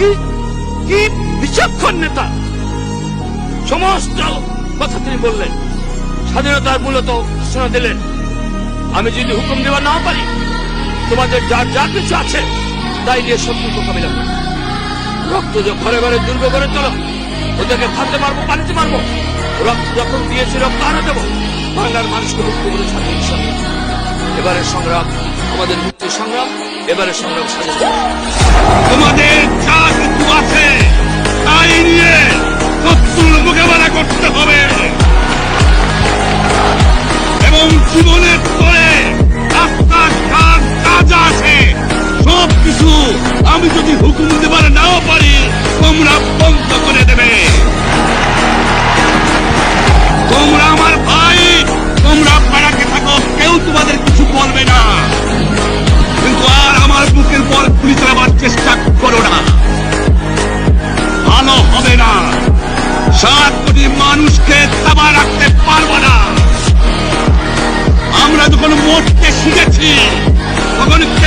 কি বিচক্ষণ নেতা? সমস্ত কথা তিনি বললেন। স্বাধীনতার মূলত ঘোষণা দিলেন। আমি যদি হুকুম দেওয়া না পারি, তোমাদের যার যা কিছু আছে, তাই নিয়ে শত্রু মোকাবিলা রক্ত যে ঘরে ঘরে দুর্গ করে চলো, ওদেরকে খাদ্য মারবো পানিতে মারবো রক্ত যখন দিয়েছি, রক্ত আরও দেবো। বাংলার মানুষকে মুক্ত করে ছাড়বে ইনশাল্লাহ এবারের সংগ্রাম আমাদের মুক্তির সংগ্রাম, এবারের সংগ্রাম স্বাধীনতা জীবনের 무엇 때신같이 그거는